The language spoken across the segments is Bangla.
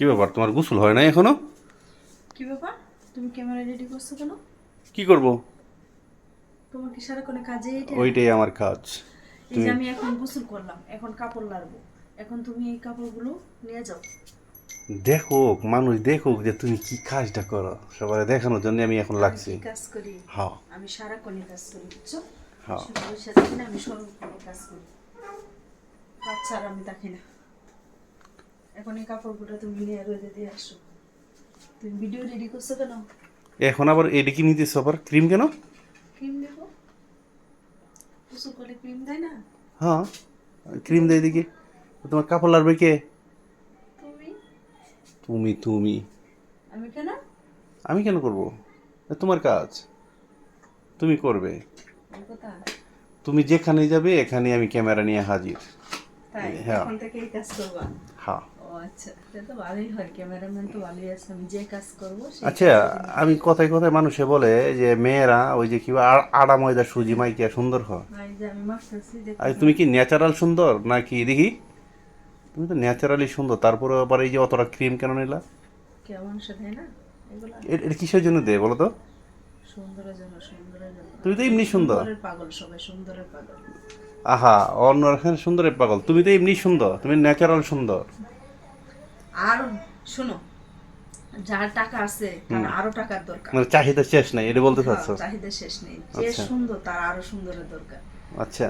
কি ব্যাপার? তোমার গোসল হয় না এখনও? কি ব্যাপার? তুমি ক্যামেরা রেডি করছ কেন? কি করব? তোমার কি সারা সারাক্ষণে কাজে এটা? ওইটাই আমার কাজ। এই যে আমি এখন গোসল করলাম এখন কাপড় লারবো এখন তুমি এই কাপড়গুলো নিয়ে যাও। দেখুক মানুষ দেখুক যে তুমি কি কাজটা করো। সবাই দেখানোর জন্য আমি এখন লাগছি। কাজ করি? হ্যাঁ। আমি সারাক্ষণে কাজ করি বুঝছ? হ্যাঁ। আমি সর্বক্ষণে কাজ করি। কাজ ছাড়া আমি থাকি না। এখন এই কাপড়গুলো তুমি নিয়ে রোদে দিয়ে আসো। তুমি ভিডিও রেডি করছ কেন? এখন আবার এটা কি নিতেছ আবার ক্রিম কেন? ক্রিম দেবো? গোসল করলে ক্রিম দেয় না? হ্যাঁ ক্রিম দেয় দেখি তোমার কাপড় লাগবে কে? তুমি? তুমি তুমি। আমি কেন? আমি কেন করব? তোমার কাজ। তুমি করবে। তুমি যেখানে যাবে এখানে আমি ক্যামেরা নিয়ে হাজির। তাই হ্যাঁ। এখন থেকে এই কাজ করবা হ্যাঁ। আচ্ছা আমি আচ্ছা আমি কথায় কথায় মানুষে বলে যে মেয়েরা ওই যে কি আড়া ময়দা সুজি মাইকিয়া সুন্দর হয়। তুমি কি ন্যাচারাল সুন্দর নাকি দেখি? তুমি তো ন্যাচারালি সুন্দর তারপরে আবার এই যে অতটা ক্রিম কেন নিলা? এটা কিসের জন্য দেয় বলো তো? তুমি তো এমনি সুন্দর। পাগল সবাই সুন্দরের পাগল। আহা অন্য এখানে সুন্দরের পাগল। তুমি তো এমনি সুন্দর তুমি ন্যাচারাল সুন্দর। আর শোনো যার টাকা আছে তার আরও টাকার দরকার। মানে চাহিদা শেষ নাই এটা বলতে চাচ্ছ? হ্যাঁ, চাহিদা শেষ নেই। যে আচ্ছা। সুন্দর তার আরও সুন্দরের দরকার। আচ্ছা।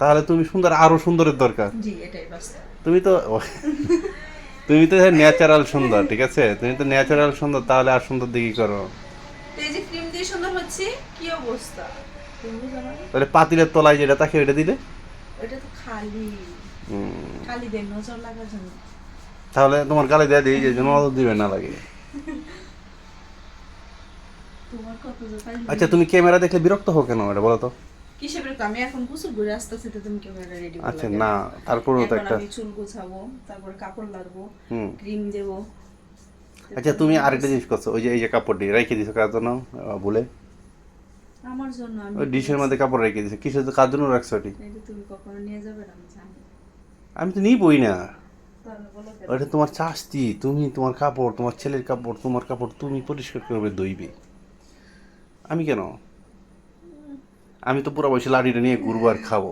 তাহলে তুমি সুন্দর আরও সুন্দরের দরকার। জি এটাই বাস্তব। তুমি তো তুমি তো ন্যাচারাল সুন্দর ঠিক আছে? তুমি তো ন্যাচারাল সুন্দর তাহলে আর সুন্দর দিকে করো? এই যে ক্রিম দিয়ে সুন্দর হচ্ছে কি অবস্থা? তাহলে পাতিলের তলায় যেটা তাকে ওইটা দিলে? এটা তো খালি। হুম, খালি দেন নজর লাগার জন্য। তাহলে তোমার গালে দেয়া দিই যে নজর দিবে না লাগে। আচ্ছা তুমি ক্যামেরা দেখলে বিরক্ত হো কেন এটা বলো তো? কিসে আমি এখন গোসল করে আসতেছি তো তুমি ক্যামেরা রেডি আচ্ছা না তারপরেও তো একটা আমি চুল গোছাবো তারপর কাপড় লাগবো ক্রিম দেবো। আচ্ছা তুমি আরেকটা জিনিস করছ ওই যে এই যে কাপড়টি রেখে দিছো কার জন্য? আহ, ভুলে। আমার জন্য আমি ওই ডিশের মধ্যে কাপড় রেখে দিছো কিসের কার জন্য রাখছো ওটি এটা তুমি কখনো নিয়ে যাবে না আমি জানি। আমি তো নিবই না? ওটা তোমার চাস্তি তুমি তোমার কাপড় তোমার ছেলের কাপড় তোমার কাপড় তুমি পরিষ্কার করবে দইবে আমি কেন? আমি তো পুরো বসে লাঠিটা নিয়ে ঘুরবো আর খাব।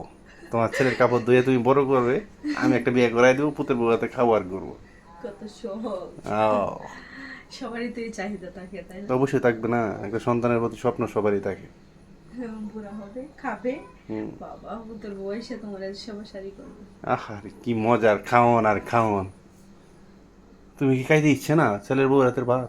তোমার ছেলের কাপড় ধুয়ে তুমি বড় করবে আমি একটা বিয়ে করাই দেবো পুতের বউতে খাব আর ঘুরবো। কত সবারই তো এই চাহিদা থাকে তাই না? অবশ্যই থাকবে না একটা সন্তানের প্রতি স্বপ্ন সবারই থাকে। বুড়া হবে খাবে। বাবা তোর বয়সে তোমার সেবা সারি করবে আহা কি মজার খাওয়ান আর খাওয়ান তুমি কি খাইতে ইচ্ছে না? ছেলের বউ রাতের ভাত।